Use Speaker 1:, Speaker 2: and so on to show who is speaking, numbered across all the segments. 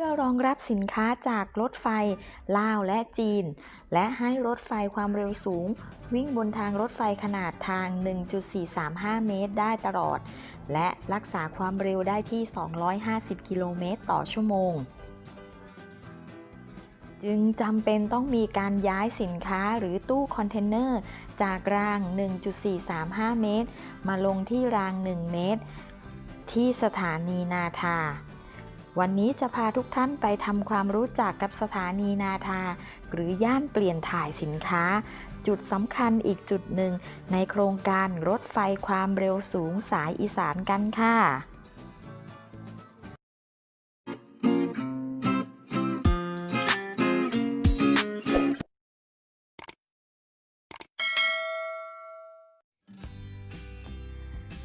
Speaker 1: พื่อรองรับสินค้าจากรถไฟลาวและจีน และให้รถไฟความเร็วสูง วิ่งบนทางรถไฟขนาดทาง 1.435 เมตรได้ตลอด และรักษาความเร็วได้ที่ 250 กิโลเมตรต่อชั่วโมง จึงจำเป็นต้องมีการย้ายสินค้าหรือตู้คอนเทนเนอร์ จากราง 1.435 เมตร มาลงที่ราง 1 เมตร ที่สถานีนาทา วันนี้จะพาทุกท่านไปทำความรู้จักกับสถานีนาทา หรือย่านเปลี่ยนถ่ายสินค้า จุดสำคัญอีกจุดหนึ่ง ในโครงการรถไฟความเร็วสูงสายอีสานกันค่ะ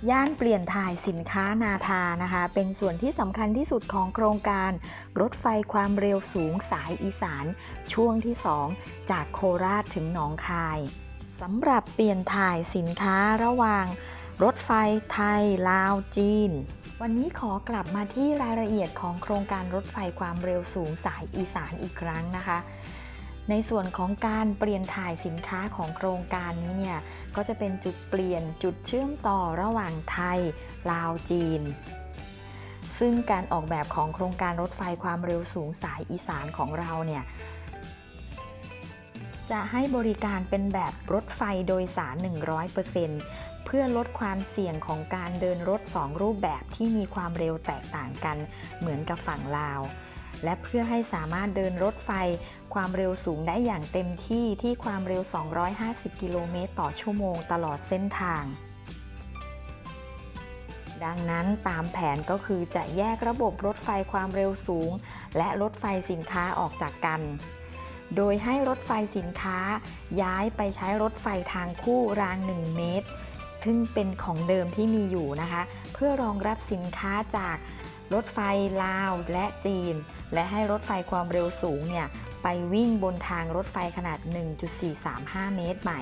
Speaker 1: ย่านเปลี่ยนถ่ายสินค้านาทานะคะ เป็นส่วนที่สำคัญที่สุดของโครงการ รถไฟความเร็วสูงสายอีสาน ช่วงที่ 2 จากโคราชถึงหนองคายสำหรับเปลี่ยนถ่ายสินค้าระหว่าง รถไฟไทย ลาว จีน วันนี้ขอกลับมาที่รายละเอียดของโครงการรถไฟความเร็วสูงสายอีสานอีกครั้งนะคะ ในส่วนของการเปลี่ยนถ่ายสินค้าของโครงการนี้เนี่ย ก็จะเป็นจุดเปลี่ยนจุดเชื่อมต่อระหว่างไทย ลาวจีน ซึ่งการออกแบบของโครงการรถไฟความเร็วสูงสายอีสานของเราเนี่ยจะให้บริการเป็นแบบรถไฟโดยสาร 100%เพื่อลดความเสี่ยงของการเดินรถ 2 รูปแบบที่มีความเร็วแตกต่างกันเหมือนกับฝั่งลาว และเพื่อให้สามารถเดินรถไฟความเร็วสูงได้อย่างเต็มที่ที่ความเร็ว 250 กิโลเมตรต่อชั่วโมงตลอดเส้นทาง ดังนั้นตามแผนก็คือจะแยกระบบรถไฟความเร็วสูง และรถไฟสินค้าออกจากกัน โดยให้รถไฟสินค้าย้ายไปใช้รถไฟทางคู่ราง 1 เมตร ซึ่งเป็นของเดิมที่มีอยู่นะคะ เพื่อรองรับสินค้าจากรถไฟลาวและจีน และให้รถไฟความเร็วสูงเนี่ยไปวิ่งบนทางรถไฟขนาด 1.435 เมตรใหม่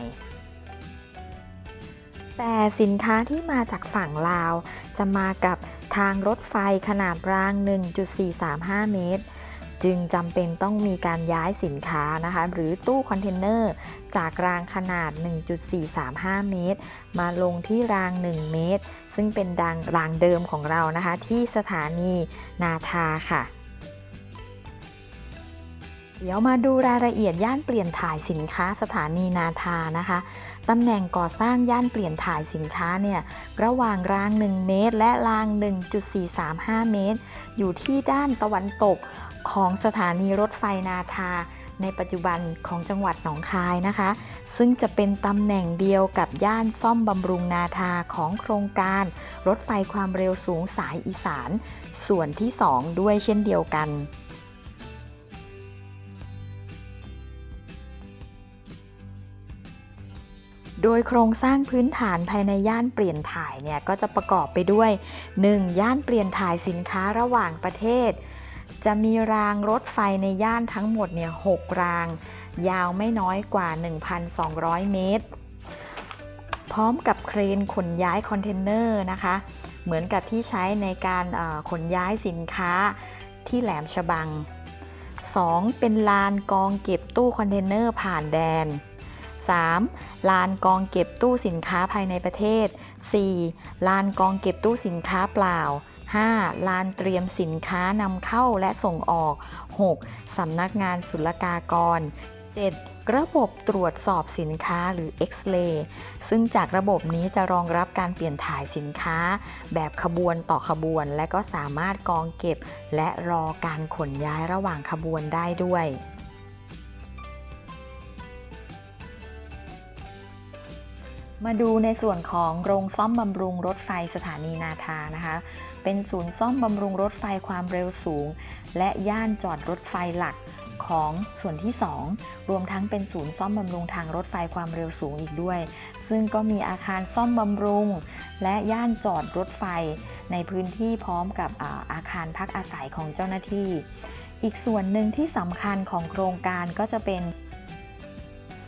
Speaker 1: แต่สินค้าที่มาจากฝั่งลาว จะมากับทางรถไฟขนาดราง 1.435 เมตร จึงจำเป็นต้องมีการย้ายสินค้านะคะ หรือตู้คอนเทนเนอร์ จากรางขนาด 1.435 เมตร มาลงที่ราง 1 เมตร ซึ่งเป็นดังรางเดิมของเรานะคะ ที่สถานีนาทาค่ะเดี๋ยวมาดูรายละเอียดย่านเปลี่ยนถ่ายสินค้าสถานีนาทานะคะ ตำแหน่งก่อสร้างย่านเปลี่ยนถ่ายสินค้าเนี่ยระหว่างราง 1 เมตร และราง 1.435 เมตร อยู่ที่ด้านตะวันตก ของสถานีรถไฟนาทา ในปัจจุบันของจังหวัดหนองคายนะคะ ซึ่งจะเป็นตำแหน่งเดียวกับย่านซ่อมบำรุงนาทาของโครงการ รถไฟความเร็วสูงสายอีสาน ส่วนที่ 2 ด้วยเช่นเดียวกันโดยโครงสร้างพื้นฐานภายในย่านเปลี่ยนถ่ายเนี่ยก็จะประกอบไปด้วย 1. ย่านเปลี่ยนถ่ายสินค้าระหว่างประเทศ จะมีรางรถไฟในย่านทั้งหมดเนี่ย6ราง ยาวไม่น้อยกว่า 1,200 เมตร พร้อมกับเครนขนย้ายคอนเทนเนอร์นะคะ เหมือนกับที่ใช้ในการขนย้ายสินค้าที่แหลมฉบัง 2. เป็นลานกองเก็บตู้คอนเทนเนอร์ผ่านแดน 3. ลานกองเก็บตู้สินค้าภายในประเทศ 4. ลานกองเก็บตู้สินค้าเปล่า 5. ลานเตรียมสินค้านำเข้าและส่งออก 6. สำนักงานศุลกากร 7. ระบบตรวจสอบสินค้าหรือ X-ray ซึ่งจากระบบนี้จะรองรับการเปลี่ยนถ่ายสินค้า แบบขบวนต่อขบวน และก็สามารถกองเก็บ และรอการขนย้ายระหว่างขบวนได้ด้วย มาดูในส่วนของโรงซ่อมบำรุงรถไฟสถานีนาทานะคะ เป็นศูนย์ซ่อมบำรุงรถไฟความเร็วสูง และย่านจอดรถไฟหลักของส่วนที่ 2 รวมทั้งเป็นศูนย์ซ่อมบำรุงทางรถไฟความเร็วสูงอีกด้วย ซึ่งก็มีอาคารซ่อมบำรุง และย่านจอดรถไฟ ในพื้นที่พร้อมกับอาอาคารพักอาศัยของเจ้าหน้าที่ อีกส่วนหนึ่งที่สำคัญของโครงการก็จะเป็น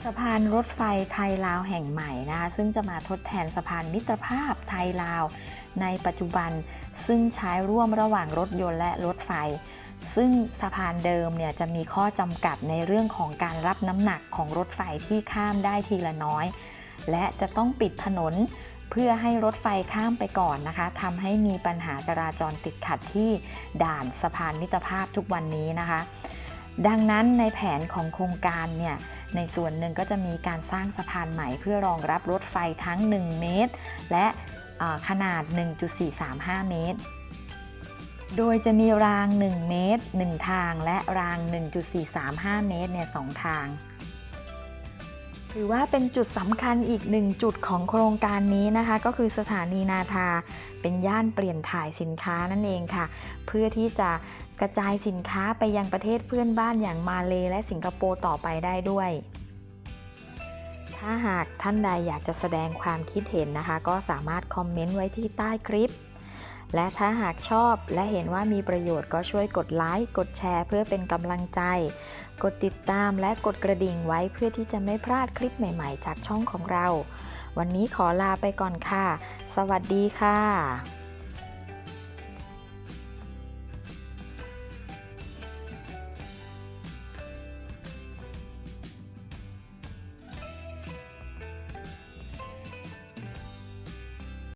Speaker 1: สะพานรถไฟไทยลาวแห่งใหม่นะคะซึ่งจะมาทดแทนสะพานมิตรภาพไทยลาว ในปัจจุบันซึ่งใช้ร่วมระหว่างรถยนต์และรถไฟ ซึ่งสะพานเดิมเนี่ยจะมีข้อจำกัดในเรื่องของการรับน้ำหนักของรถไฟที่ข้ามได้ทีละน้อย และจะต้องปิดถนนเพื่อให้รถไฟข้ามไปก่อนนะคะทำให้มีปัญหาจราจรติดขัดที่ด่านสะพานมิตรภาพทุกวันนี้นะคะ ดังนั้นในแผนของโครงการเนี่ย ในส่วนหนึ่งก็จะมีการสร้างสะพานใหม่เพื่อรองรับรถไฟทั้ง 1 เมตร และขนาด 1.435 เมตร โดยจะมีราง 1 เมตร 1 ทาง และราง 1.435 เมตรเนี่ยสทาง ถือว่าเป็นจุดสำคัญอีกหนึ่งจุดของโครงการนี้นะคะ ก็คือสถานีนาทาเป็นย่านเปลี่ยนถ่ายสินค้านั่นเองค่ะ เพื่อที่จะ ระจายสินค้าไปยังประเทศเพื่อนบ้านอย่างมาเลและสิงคโปร์ต่อไปได้ด้วย ถ้าหากท่านใดอยากจะแสดงความคิดเห็นนะคะ ก็สามารถคอมเมนต์ไว้ที่ใต้คลิป และถ้าหากชอบและเห็นว่ามีประโยชน์ก็ช่วยกดไลค์กดแชร์เพื่อเป็นกำลังใจ กดติดตามและกดกระดิ่งไว้เพื่อที่จะไม่พลาดคลิปใหม่ๆ จากช่องของเรา วันนี้ขอลาไปก่อนค่ะ สวัสดีค่ะ